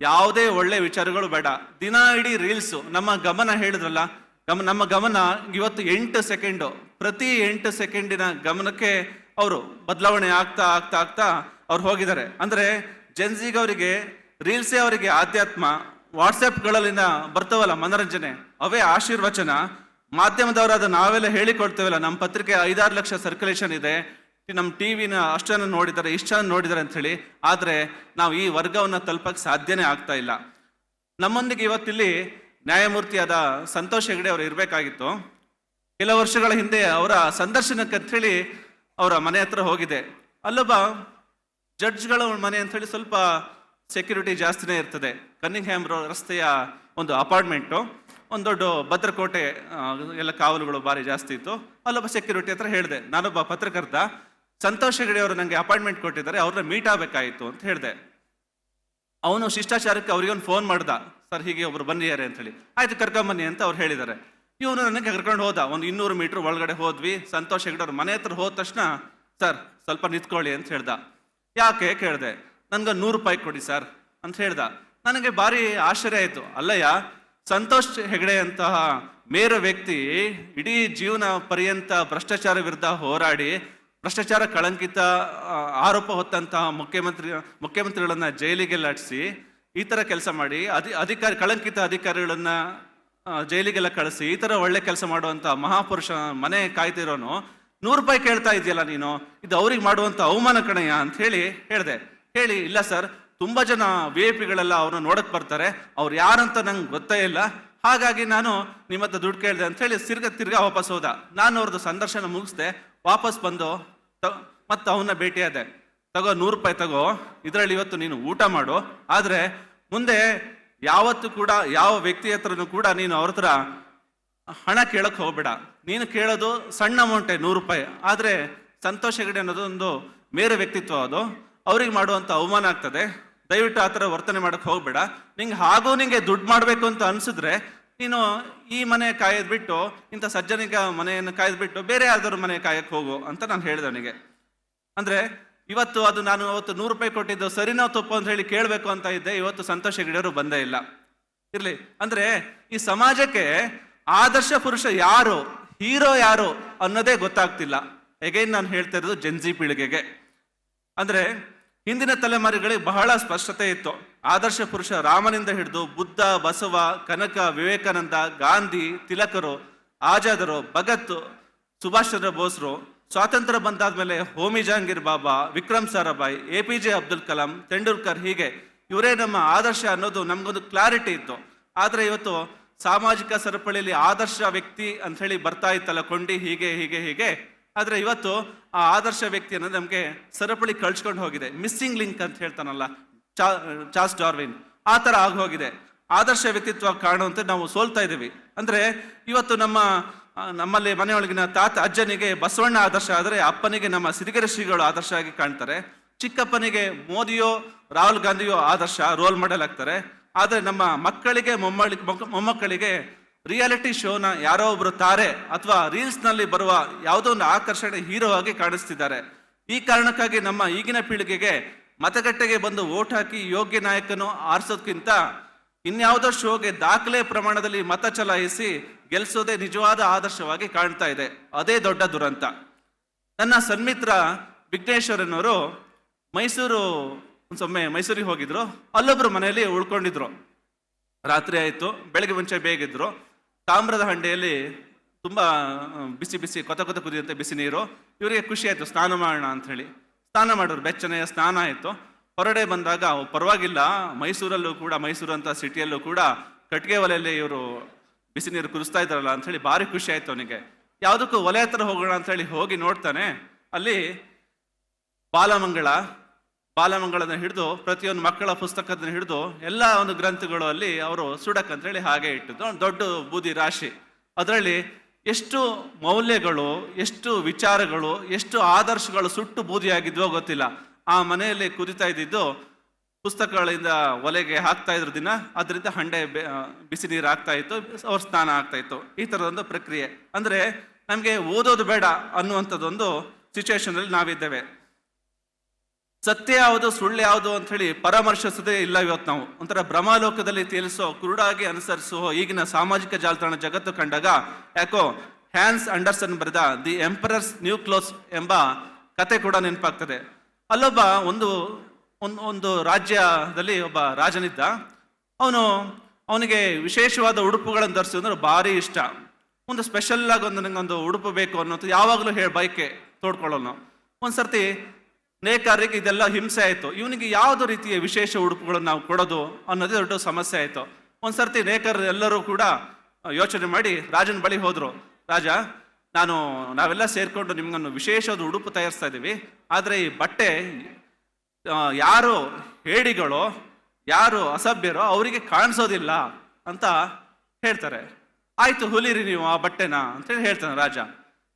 ಯಾವುದೇ ಒಳ್ಳೆ ವಿಚಾರಗಳು ಬೇಡ. ದಿನ ಇಡೀ ರೀಲ್ಸು ನಮ್ಮ ಗಮನ ಹೇಳಿದ್ರಲ್ಲ, ಗಮ, ನಮ್ಮ ಗಮನ ಇವತ್ತು ಎಂಟು ಸೆಕೆಂಡು ಪ್ರತಿ ಎಂಟು ಸೆಕೆಂಡಿನ ಗಮನಕ್ಕೆ ಅವರು ಬದಲಾವಣೆ ಆಗ್ತಾ ಆಗ್ತಾ ಆಗ್ತಾ ಅವ್ರು ಹೋಗಿದ್ದಾರೆ. ಅಂದ್ರೆ ಜೆನ್ಸಿಗೆ ಅವರಿಗೆ ರೀಲ್ಸೇ ಅವರಿಗೆ ಆಧ್ಯಾತ್ಮ ವಾಟ್ಸಪ್ಗಳಲ್ಲಿನ ಬರ್ತವಲ್ಲ ಮನರಂಜನೆ, ಅವೇ ಆಶೀರ್ವಚನ. ಮಾಧ್ಯಮದವರಾದ ನಾವೆಲ್ಲ ಹೇಳಿಕೊಡ್ತೇವಲ್ಲ ನಮ್ಮ ಪತ್ರಿಕೆ ಐದಾರು ಲಕ್ಷ ಸರ್ಕ್ಯುಲೇಷನ್ ಇದೆ. ನಮ್ಮ ಟಿವಿನ ಅಷ್ಟು ಜನ ನೋಡಿದ್ದಾರೆ, ಇಷ್ಟು ಜನ ನೋಡಿದ್ದಾರೆ ಅಂತ ಹೇಳಿ ಆದರೆ ನಾವು ಈ ವರ್ಗವನ್ನು ತಲುಪಕ್ಕೆ ಸಾಧ್ಯನೇ ಆಗ್ತಾ ಇಲ್ಲ. ನಮ್ಮೊಂದಿಗೆ ಇವತ್ತಿಲ್ಲಿ ನ್ಯಾಯಮೂರ್ತಿಯಾದ ಸಂತೋಷ್ ಹೆಗಡೆ ಅವರು ಇರಬೇಕಾಗಿತ್ತು. ಕೆಲ ವರ್ಷಗಳ ಹಿಂದೆ ಅವರ ಸಂದರ್ಶನಕ್ಕೆ ಅಂತ ಹೇಳಿ ಅವರ ಮನೆ ಹತ್ರ ಹೋಗಿದೆ. ಅಲ್ಲೊಬ್ಬ ಜಡ್ಜ್ಗಳ ಮನೆ ಅಂತ ಹೇಳಿ ಸ್ವಲ್ಪ ಸೆಕ್ಯೂರಿಟಿ ಜಾಸ್ತಿನೇ ಇರ್ತದೆ. ಕನ್ನಿಂಗ್ ರಸ್ತೆಯ ಒಂದು ಅಪಾರ್ಟ್ಮೆಂಟು ಒಂದು ದೊಡ್ಡ ಭದ್ರಕೋಟೆ ಎಲ್ಲ ಕಾವಲುಗಳು ಭಾರಿ ಜಾಸ್ತಿ ಇತ್ತು. ಅಲ್ಲೊಬ್ಬ ಸೆಕ್ಯೂರಿಟಿ ಹತ್ರ ಹೇಳಿದೆ, ನಾನೊಬ್ಬ ಪತ್ರಕರ್ತ. ಸಂತೋಷ್ ಹೆಗಡೆ ಅವರು ನನಗೆ ಅಪಾಯಿಂಟ್ಮೆಂಟ್ ಕೊಟ್ಟಿದ್ದಾರೆ, ಅವ್ರನ್ನ ಮೀಟ್ ಆಗಬೇಕಾಯಿತು ಅಂತ ಹೇಳಿದೆ. ಅವನು ಶಿಷ್ಟಾಚಾರಕ್ಕೆ ಅವ್ರಿಗೆ ಒಂದು ಫೋನ್ ಮಾಡ್ದ. ಸರ್, ಹೀಗೆ ಒಬ್ರು ಬಂದಿದ್ದಾರೆ ಅಂತ ಹೇಳಿ ಆಯ್ತು, ಕರ್ಕೊಂಬನ್ನಿ ಅಂತ ಅವ್ರು ಹೇಳಿದ್ದಾರೆ. ಇವನು ನನಗೆ ಕರ್ಕೊಂಡು ಹೋದ. ಒಂದು ಇನ್ನೂರು ಮೀಟರ್ ಒಳಗಡೆ ಹೋದ್ವಿ. ಸಂತೋಷ್ ಹೆಗಡೆ ಅವ್ರ ಮನೆ ಹತ್ರ ಹೋದ ತಕ್ಷಣ, ಸರ್, ಸ್ವಲ್ಪ ನಿಂತ್ಕೊಳ್ಳಿ ಅಂತ ಹೇಳ್ದ. ಯಾಕೆ ಕೇಳಿದೆ? ನನ್ಗೆ ನೂರು ರೂಪಾಯಿ ಕೊಡಿ ಸರ್ ಅಂತ ಹೇಳ್ದ. ನನಗೆ ಭಾರಿ ಆಶ್ಚರ್ಯ ಆಯ್ತು. ಅಲ್ಲಯ್ಯ, ಸಂತೋಷ್ ಹೆಗಡೆ ಅಂತಹ ಮೇರು ವ್ಯಕ್ತಿ ಇಡೀ ಜೀವನ ಪರ್ಯಂತ ಭ್ರಷ್ಟಾಚಾರ ವಿರುದ್ಧ ಹೋರಾಡಿ, ಭ್ರಷ್ಟಾಚಾರ ಕಳಂಕಿತ ಆರೋಪ ಹೊತ್ತಂತಹ ಮುಖ್ಯಮಂತ್ರಿ, ಮುಖ್ಯಮಂತ್ರಿಗಳನ್ನ ಜೈಲಿಗೆ ಲಾಟಿಸಿ ಈ ಥರ ಕೆಲಸ ಮಾಡಿ, ಅಧಿ, ಅಧಿಕಾರಿ, ಕಳಂಕಿತ ಅಧಿಕಾರಿಗಳನ್ನ ಜೈಲಿಗೆಲ್ಲ ಕಳಿಸಿ, ಈ ಥರ ಒಳ್ಳೆ ಕೆಲಸ ಮಾಡುವಂತ ಮಹಾಪುರುಷ ಮನೆ ಕಾಯ್ತಿರೋನು ನೂರು ರೂಪಾಯಿ ಕೇಳ್ತಾ ಇದೆಯಲ್ಲ ನೀನು? ಇದು ಅವ್ರಿಗೆ ಮಾಡುವಂಥ ಅವಮಾನ ಕಣಯ್ಯ ಅಂತ ಹೇಳಿ ಹೇಳಿದೆ. ಹೇಳಿ, ಇಲ್ಲ ಸರ್, ತುಂಬ ಜನ ವಿ ಐ ಪಿಗಳೆಲ್ಲ ಅವ್ರನ್ನ ನೋಡಕ್ ಬರ್ತಾರೆ. ಅವ್ರು ಯಾರಂತ ನಂಗೆ ಗೊತ್ತೇ ಇಲ್ಲ. ಹಾಗಾಗಿ ನಾನು ನಿಮ್ಮ ಹತ್ರ ದುಡ್ಡು ಕೇಳಿದೆ ಅಂತ ಹೇಳಿ ತಿರ್ಗ ತಿರ್ಗಾ ವಾಪಸ್ ಹೋದ. ನಾನು ಅವ್ರದ್ದು ಸಂದರ್ಶನ ಮುಗಿಸ್ದೆ. ವಾಪಸ್ ಬಂದು ತ- ಮತ್ತೆ ಅವನ್ನ ಭೇಟಿಯಾದೆ ತಗೋ, ನೂರು ರೂಪಾಯಿ ತಗೋ. ಇದರಲ್ಲಿ ಇವತ್ತು ನೀನು ಊಟ ಮಾಡು. ಆದ್ರೆ ಮುಂದೆ ಯಾವತ್ತು ಕೂಡ, ಯಾವ ವ್ಯಕ್ತಿ ಹತ್ರನೂ ಕೂಡ ನೀನು ಅವ್ರ ಹತ್ರ ಹಣ ಕೇಳಕ್ಕೆ ಹೋಗ್ಬೇಡ. ನೀನು ಕೇಳೋದು ಸಣ್ಣ ಅಮೌಂಟೇ ನೂರು ರೂಪಾಯಿ. ಆದರೆ ಸಂತೋಷ ಹೆಗಡೆ ಅನ್ನೋದು ಒಂದು ಮೇರೆ ವ್ಯಕ್ತಿತ್ವ ಅದು. ಅವ್ರಿಗೆ ಮಾಡುವಂಥ ಅವಮಾನ ಆಗ್ತದೆ. ದಯವಿಟ್ಟು ಆ ಥರ ವರ್ತನೆ ಮಾಡೋಕ್ಕೆ ಹೋಗಬೇಡ. ನಿಂಗೆ ಹಾಗೂ ನಿಂಗೆ ದುಡ್ಡು ಮಾಡಬೇಕು ಅಂತ ಅನಿಸಿದ್ರೆ ನೀನು ಈ ಮನೆ ಕಾಯೋದ್ ಬಿಟ್ಟು ಇಂಥ ಸಜ್ಜನಿಗ ಮನೆಯನ್ನು ಕಾಯ್ದು ಬಿಟ್ಟು ಬೇರೆ ಯಾವ್ದಾದ್ರು ಮನೆ ಕಾಯಕ್ಕೆ ಹೋಗು ಅಂತ ನಾನು ಹೇಳಿದೆ ಅವನಿಗೆ. ಅಂದರೆ ಇವತ್ತು ಅದು ನಾನು ಅವತ್ತು ನೂರು ರೂಪಾಯಿ ಕೊಟ್ಟಿದ್ದು ಸರಿನೋ ತಪ್ಪು ಅಂತ ಹೇಳಿ ಕೇಳಬೇಕು ಅಂತ ಇದ್ದೆ, ಇವತ್ತು ಸಂತೋಷ ಹೆಗಡೆಯವರು ಬಂದೇ ಇಲ್ಲ. ಇರಲಿ. ಅಂದರೆ ಈ ಸಮಾಜಕ್ಕೆ ಆದರ್ಶ ಪುರುಷ ಯಾರು ಹೀರೋ ಯಾರು ಅನ್ನೋದೇ ಗೊತ್ತಾಗ್ತಿಲ್ಲ. ಎಗೈನ್ ನಾನು ಹೇಳ್ತಾ ಇರೋದು ಜೆನ್ಜಿ ಪೀಳಿಗೆಗೆ. ಅಂದ್ರೆ ಹಿಂದಿನ ತಲೆಮಾರುಗಳಿಗೆ ಬಹಳ ಸ್ಪಷ್ಟತೆ ಇತ್ತು. ಆದರ್ಶ ಪುರುಷ ರಾಮನಿಂದ ಹಿಡಿದು ಬುದ್ಧ, ಬಸವ, ಕನಕ, ವಿವೇಕಾನಂದ, ಗಾಂಧಿ, ತಿಲಕರು, ಆಜಾದರು, ಭಗತ್, ಸುಭಾಷ್ ಚಂದ್ರ ಬೋಸ್ರು, ಸ್ವಾತಂತ್ರ್ಯ ಬಂದಾದ್ಮೇಲೆ Homi Jehangir Bhabha, Vikram Sarabhai, A P J Abdul Kalam, Tendulkar ಹೀಗೆ, ಇವರೇ ನಮ್ಮ ಆದರ್ಶ ಅನ್ನೋದು ನಮಗೊಂದು ಕ್ಲಾರಿಟಿ ಇತ್ತು. ಆದರೆ ಇವತ್ತು ಸಾಮಾಜಿಕ ಸರಪಳಿಯಲ್ಲಿ ಆದರ್ಶ ವ್ಯಕ್ತಿ ಅಂತ ಹೇಳಿ ಬರ್ತಾ ಇತ್ತಲ್ಲ ಕೊಂಡಿ, ಹೀಗೆ ಹೀಗೆ ಹೀಗೆ. ಆದರೆ ಇವತ್ತು ಆ ಆದರ್ಶ ವ್ಯಕ್ತಿ ಅನ್ನೋದು ನಮಗೆ ಸರಪಳಿ ಕಳ್ಸ್ಕೊಂಡು ಹೋಗಿದೆ. ಮಿಸ್ಸಿಂಗ್ ಲಿಂಕ್ ಅಂತ ಹೇಳ್ತಾನಲ್ಲ, ಚಾ, ಚಾರ್ಲ್ಸ್ ಡಾರ್ವಿನ್. ಆ ಥರ ಆಗೋಗಿದೆ ಆದರ್ಶ ವ್ಯಕ್ತಿತ್ವ ಕಾಣುವಂತೆ ನಾವು ಸೋಲ್ತಾ ಇದ್ದೀವಿ. ಅಂದ್ರೆ ಇವತ್ತು ನಮ್ಮ ನಮ್ಮಲ್ಲಿ ಮನೆಯೊಳಗಿನ ತಾತ ಅಜ್ಜನಿಗೆ ಬಸವಣ್ಣ ಆದರ್ಶ ಆದರೆ ಅಪ್ಪನಿಗೆ ನಮ್ಮ ಸಿರಿಗೆರೆ ಶ್ರೀಗಳು ಆದರ್ಶ ಆಗಿ ಕಾಣ್ತಾರೆ. ಚಿಕ್ಕಪ್ಪನಿಗೆ ಮೋದಿಯೋ, ರಾಹುಲ್ ಗಾಂಧಿಯೋ ಆದರ್ಶ ರೋಲ್ ಮಾಡೆಲ್ ಆಗ್ತಾರೆ. ಆದರೆ ನಮ್ಮ ಮಕ್ಕಳಿಗೆ, ಮೊಮ್ಮಳಿ ಮೊಕ್ಕ- ಮೊಮ್ಮಕ್ಕಳಿಗೆ ರಿಯಾಲಿಟಿ ಶೋನ ಯಾರೋ ಒಬ್ಬರು ತಾರೆ ಅಥವಾ ರೀಲ್ಸ್ನಲ್ಲಿ ಬರುವ ಯಾವುದೋ ಒಂದು ಆಕರ್ಷಣೆ ಹೀರೋ ಆಗಿ ಕಾಣಿಸ್ತಿದ್ದಾರೆ. ಈ ಕಾರಣಕ್ಕಾಗಿ ನಮ್ಮ ಈಗಿನ ಪೀಳಿಗೆಗೆ ಮತಗಟ್ಟೆಗೆ ಬಂದು ಓಟ್ ಹಾಕಿ ಯೋಗ್ಯ ನಾಯಕನು ಆರಿಸೋದ್ಕಿಂತ ಇನ್ಯಾವುದೋ ಶೋಗೆ ದಾಖಲೆ ಪ್ರಮಾಣದಲ್ಲಿ ಮತ ಚಲಾಯಿಸಿ ಗೆಲ್ಲಿಸೋದೇ ನಿಜವಾದ ಆದರ್ಶವಾಗಿ ಕಾಣ್ತಾ ಇದೆ. ಅದೇ ದೊಡ್ಡ ದುರಂತ. ನನ್ನ ಸನ್ಮಿತ್ರ ವಿಘ್ನೇಶ್ವರನವರು ಮೈಸೂರು ಒಂದ್ಸೊಮ್ಮೆ ಮೈಸೂರಿಗೆ ಹೋಗಿದ್ರು. ಅಲ್ಲೊಬ್ರು ಮನೆಯಲ್ಲಿ ಉಳ್ಕೊಂಡಿದ್ರು. ರಾತ್ರಿ ಆಯಿತು, ಬೆಳಗ್ಗೆ ಮುಂಚೆ ಬೇಗಿದ್ರು ತಾಮ್ರದ ಹಂಡೆಯಲ್ಲಿ ತುಂಬಾ ಬಿಸಿ ಬಿಸಿ ಕೊತ ಕೊತ ಕುದಿಯುತ್ತೆ ಬಿಸಿ ನೀರು. ಇವರಿಗೆ ಖುಷಿ ಆಯ್ತು, ಸ್ನಾನ ಮಾಡೋಣ ಅಂತ ಹೇಳಿ ಸ್ನಾನ ಮಾಡಿದ್ರು ಬೆಚ್ಚನೆಯ ಸ್ನಾನ ಆಯಿತು. ಹೊರಡೆ ಬಂದಾಗ ಪರವಾಗಿಲ್ಲ. ಮೈಸೂರಲ್ಲೂ ಕೂಡ, ಮೈಸೂರು ಅಂತ ಸಿಟಿಯಲ್ಲೂ ಕೂಡ ಕಟ್ಟಿಗೆ ಒಲೆಯಲ್ಲಿ ಇವರು ಬಿಸಿ ನೀರು ಕುದಿಸ್ತಾ ಇದ್ದಾರಲ್ಲ ಅಂತ ಹೇಳಿ ಭಾರಿ ಖುಷಿ ಆಯ್ತು ಅವನಿಗೆ. ಯಾವುದಕ್ಕೂ ಒಲೆ ಹತ್ರ ಹೋಗೋಣ ಅಂತ ಹೇಳಿ ಹೋಗಿ ನೋಡ್ತಾನೆ. ಅಲ್ಲಿ ಬಾಲಮಂಗಳ ಬಾಲಮಂಗಳನ ಹಿಡಿದು, ಪ್ರತಿಯೊಂದು ಮಕ್ಕಳ ಪುಸ್ತಕದನ್ನ ಹಿಡಿದು, ಎಲ್ಲ ಒಂದು ಗ್ರಂಥಗಳು ಅಲ್ಲಿ ಅವರು ಸುಡಕ್ ಅಂತ ಹೇಳಿ ಹಾಗೆ ಇಟ್ಟಿದ್ದು. ಒಂದು ದೊಡ್ಡ ಬೂದಿ ರಾಶಿ. ಅದರಲ್ಲಿ ಎಷ್ಟು ಮೌಲ್ಯಗಳು, ಎಷ್ಟು ವಿಚಾರಗಳು, ಎಷ್ಟು ಆದರ್ಶಗಳು ಸುಟ್ಟು ಬೂದಿಯಾಗಿದ್ವೋ ಗೊತ್ತಿಲ್ಲ. ಆ ಮನೆಯಲ್ಲಿ ಕುದಿತಾ ಇದ್ದಿದ್ದು, ಪುಸ್ತಕಗಳಿಂದ ಒಲೆಗೆ ಹಾಕ್ತಾ ಇದ್ರು ದಿನ, ಅದರಿಂದ ಹಂಡೆ ಬಿಸಿ ನೀರು ಆಗ್ತಾ ಇತ್ತು, ಅವ್ರ ಸ್ನಾನ ಆಗ್ತಾ ಇತ್ತು. ಈ ಥರದೊಂದು ಪ್ರಕ್ರಿಯೆ. ಅಂದ್ರೆ ನಮಗೆ ಓದೋದು ಬೇಡ ಅನ್ನುವಂಥದ್ದೊಂದು ಸಿಚುವೇಶನ್ ಅಲ್ಲಿ ನಾವಿದ್ದೇವೆ. ಸತ್ಯ ಯಾವುದು, ಸುಳ್ಳು ಯಾವುದು ಅಂತ ಹೇಳಿ ಪರಾಮರ್ಶಿಸದೇ ಇಲ್ಲ ಇವತ್ತು ನಾವು. ಒಂಥರ ಭ್ರಮಾಲೋಕದಲ್ಲಿ ತೇಲಿಸೋ ಕುರುಡಾಗಿ ಅನುಸರಿಸೋ ಈಗಿನ ಸಾಮಾಜಿಕ ಜಾಲತಾಣ ಜಗತ್ತು ಕಂಡಾಗ ಯಾಕೋ ಹ್ಯಾನ್ಸ್ ಅಂಡರ್ಸನ್ ಬರೆದ ದಿ ಎಂಪರರ್ಸ್ ನ್ಯೂ ಕ್ಲೋಸ್ ಎಂಬ ಕತೆ ಕೂಡ ನೆನಪಾಗ್ತದೆ. ಅಲ್ಲೊಬ್ಬ ಒಂದು ಒಂದು ಒಂದು ರಾಜ್ಯದಲ್ಲಿ ಒಬ್ಬ ರಾಜನಿದ್ದ. ಅವನು, ಅವನಿಗೆ ವಿಶೇಷವಾದ ಉಡುಪುಗಳನ್ನು ಧರಿಸೋದ್ರೆ ಭಾರಿ ಇಷ್ಟ. ಒಂದು ಸ್ಪೆಷಲ್ ಆಗಿ ಒಂದು ನಂಗೊಂದು ಉಡುಪು ಬೇಕು ಅನ್ನೋದು ಯಾವಾಗಲೂ ಹೇಳಿ ಬೈಕೆ ತೋಡ್ಕೊಳ್ಳೋನು. ಒಂದ್ಸರ್ತಿ ನೇಕಾರರಿಗೆ ಇದೆಲ್ಲ ಹಿಂಸೆ ಆಯಿತು. ಇವನಿಗೆ ಯಾವುದು ರೀತಿಯ ವಿಶೇಷ ಉಡುಪುಗಳನ್ನು ನಾವು ಕೊಡೋದು ಅನ್ನೋದೇ ದೊಡ್ಡ ಸಮಸ್ಯೆ ಆಯಿತು. ಒಂದ್ಸರ್ತಿ ನೇಕಾರರು ಎಲ್ಲರೂ ಕೂಡ ಯೋಚನೆ ಮಾಡಿ ರಾಜನ ಬಳಿ ಹೋದರು. ರಾಜ, ನಾನು, ನಾವೆಲ್ಲ ಸೇರಿಕೊಂಡು ನಿಮಗನ್ನು ವಿಶೇಷವಾದ ಉಡುಪು ತಯಾರಿಸ್ತಾ ಇದ್ದೀವಿ. ಆದರೆ ಈ ಬಟ್ಟೆ ಯಾರು ಹೇಡಿಗಳು, ಯಾರು ಅಸಭ್ಯರೋ ಅವರಿಗೆ ಕಾಣಿಸೋದಿಲ್ಲ ಅಂತ ಹೇಳ್ತಾರೆ. ಆಯಿತು ಹುಲಿರಿ ನೀವು ಆ ಬಟ್ಟೆನ ಅಂತೇಳಿ ಹೇಳ್ತಾನೆ ರಾಜ.